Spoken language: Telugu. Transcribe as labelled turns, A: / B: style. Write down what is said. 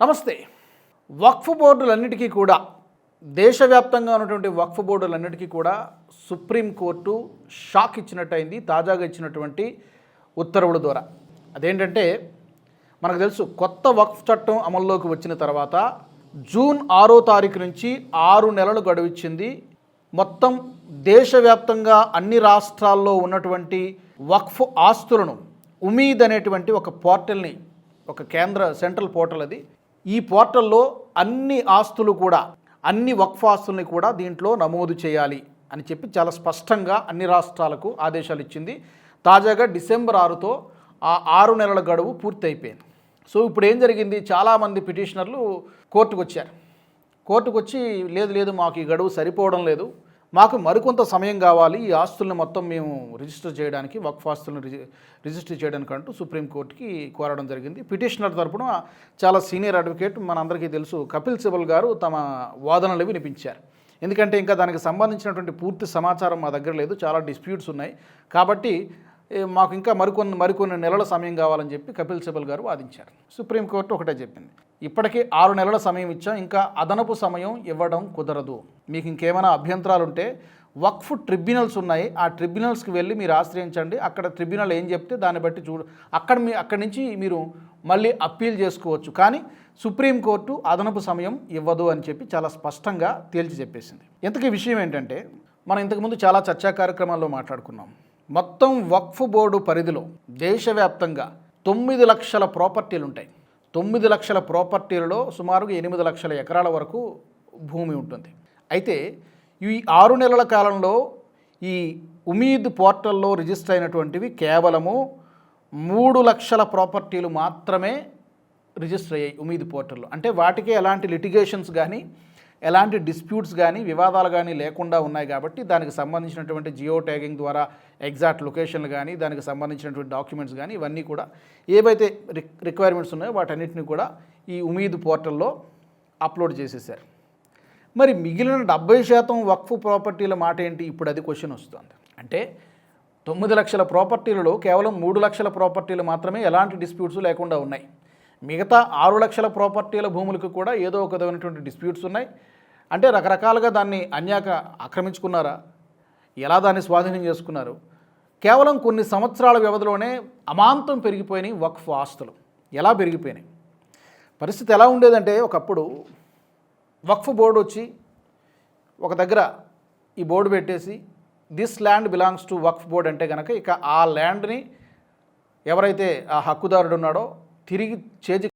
A: నమస్తే. వక్ఫ్ బోర్డులన్నిటికీ కూడా దేశవ్యాప్తంగా ఉన్నటువంటి వక్ఫ్ బోర్డులన్నిటికీ కూడా సుప్రీంకోర్టు షాక్ ఇచ్చినట్టయింది తాజాగా ఇచ్చినటువంటి ఉత్తర్వుల ద్వారా. అదేంటంటే మనకు తెలుసు కొత్త వక్ఫ్ చట్టం అమల్లోకి వచ్చిన తర్వాత జూన్ ఆరో తారీఖు నుంచి ఆరు నెలలు గడువిచ్చింది. మొత్తం దేశవ్యాప్తంగా అన్ని రాష్ట్రాల్లో ఉన్నటువంటి వక్ఫ్ ఆస్తులను ఉమీద్ అనేటువంటి ఒక పోర్టల్ని ఒక కేంద్ర సెంట్రల్ పోర్టల్ అది ఈ పోర్టల్లో అన్ని ఆస్తులు కూడా అన్ని వక్ఫ్ ఆస్తుల్ని కూడా దీంట్లో నమోదు చేయాలి అని చెప్పి చాలా స్పష్టంగా అన్ని రాష్ట్రాలకు ఆదేశాలు ఇచ్చింది. తాజాగా డిసెంబర్ ఆరుతో ఆ ఆరు నెలల గడువు పూర్తి అయిపోయింది సో ఇప్పుడు ఏం జరిగింది? చాలామంది పిటిషనర్లు కోర్టుకు వచ్చారు కోర్టుకు వచ్చి లేదు లేదు మాకు ఈ గడువు సరిపోవడం లేదు. మాకు మరికొంత సమయం కావాలి. ఈ ఆస్తుల్ని మొత్తం మేము రిజిస్టర్ చేయడానికి వక్ఫ్ ఆస్తులను రిజి రిజిస్టర్ చేయడానికి అంటూ సుప్రీంకోర్టుకి కోరడం జరిగింది. పిటిషనర్ తరపున చాలా సీనియర్ అడ్వకేట్ మనందరికీ తెలుసు కపిల్ సిబల్ గారు తమ వాదనలు వినిపించారు. ఎందుకంటే ఇంకా దానికి సంబంధించినటువంటి పూర్తి సమాచారం మా దగ్గర లేదు. చాలా డిస్ప్యూట్స్ ఉన్నాయి. కాబట్టి మాకు ఇంకా మరికొన్ని మరికొన్ని నెలల సమయం కావాలని చెప్పి కపిల్ సిబల్ గారు వాదించారు. సుప్రీంకోర్టు ఒకటే చెప్పింది. ఇప్పటికీ ఆరు నెలల సమయం ఇచ్చాం ఇంకా అదనపు సమయం ఇవ్వడం కుదరదు. మీకు ఇంకేమైనా అభ్యంతరాలు ఉంటే వక్ఫ్ ట్రిబ్యునల్స్ ఉన్నాయి. ఆ ట్రిబ్యునల్స్కి వెళ్ళి మీరు ఆశ్రయించండి. అక్కడ ట్రిబ్యునల్ ఏం చెప్తే దాన్ని బట్టి చూడు అక్కడ మీ అక్కడి నుంచి మీరు మళ్ళీ అప్పీల్ చేసుకోవచ్చు. కానీ సుప్రీంకోర్టు అదనపు సమయం ఇవ్వదు అని చెప్పి చాలా స్పష్టంగా తేల్చి చెప్పేసింది. ఇంతకీ విషయం ఏంటంటే మనం ఇంతకుముందు చాలా చర్చా కార్యక్రమాల్లో మాట్లాడుకున్నాం. మొత్తం వక్ఫ్ బోర్డు పరిధిలో దేశవ్యాప్తంగా తొమ్మిది లక్షల ప్రాపర్టీలు ఉంటాయి తొమ్మిది లక్షల ప్రాపర్టీలలో సుమారుగా ఎనిమిది లక్షల ఎకరాల వరకు భూమి ఉంటుంది. అయితే ఈ ఆరు నెలల కాలంలో ఈ ఉమీద్ పోర్టల్లో రిజిస్టర్ అయినటువంటివి కేవలము మూడు లక్షల ప్రాపర్టీలు మాత్రమే రిజిస్టర్ అయ్యాయి ఉమీద్ పోర్టల్లో. అంటే వాటికి ఎలాంటి లిటిగేషన్స్ కానీ ఎలాంటి డిస్ప్యూట్స్ కానీ వివాదాలు కానీ లేకుండా ఉన్నాయి కాబట్టి దానికి సంబంధించినటువంటి జియో ట్యాగింగ్ ద్వారా ఎగ్జాక్ట్ లొకేషన్లు కానీ దానికి సంబంధించినటువంటి డాక్యుమెంట్స్ కానీ ఇవన్నీ కూడా ఏవైతే రిక్ రిక్వైర్మెంట్స్ ఉన్నాయో వాటన్నిటిని కూడా ఈ ఉమీద్ పోర్టల్లో అప్లోడ్ చేసేసారు మరి మిగిలిన డెబ్బై శాతం వక్ఫ్ ప్రాపర్టీల మాట ఏంటి? ఇప్పుడు అది క్వశ్చన్ వస్తుంది. అంటే తొమ్మిది లక్షల ప్రాపర్టీలలో కేవలం మూడు లక్షల ప్రాపర్టీలు మాత్రమే ఎలాంటి డిస్ప్యూట్స్ లేకుండా ఉన్నాయి. మిగతా ఆరు లక్షల ప్రాపర్టీల భూములకు కూడా ఏదో ఒక విధమైనటువంటి డిస్ప్యూట్స్ ఉన్నాయి. అంటే రకరకాలుగా దాన్ని అన్యాక ఆక్రమించుకున్నారా? ఎలా దాన్ని స్వాధీనం చేసుకున్నారు? కేవలం కొన్ని సంవత్సరాల వ్యవధిలోనే అమాంతం పెరిగిపోయినాయి వక్ఫ్ ఆస్తులు. ఎలా పెరిగిపోయినాయి? పరిస్థితి ఎలా ఉండేదంటే ఒకప్పుడు వక్ఫ్ బోర్డు వచ్చి ఒక దగ్గర ఈ బోర్డు పెట్టేసి this land belongs to Waqf board అంటే కనుక ఇక ఆ ల్యాండ్ని ఎవరైతే ఆ హక్కుదారుడు ఉన్నాడో తిరిగి చేతి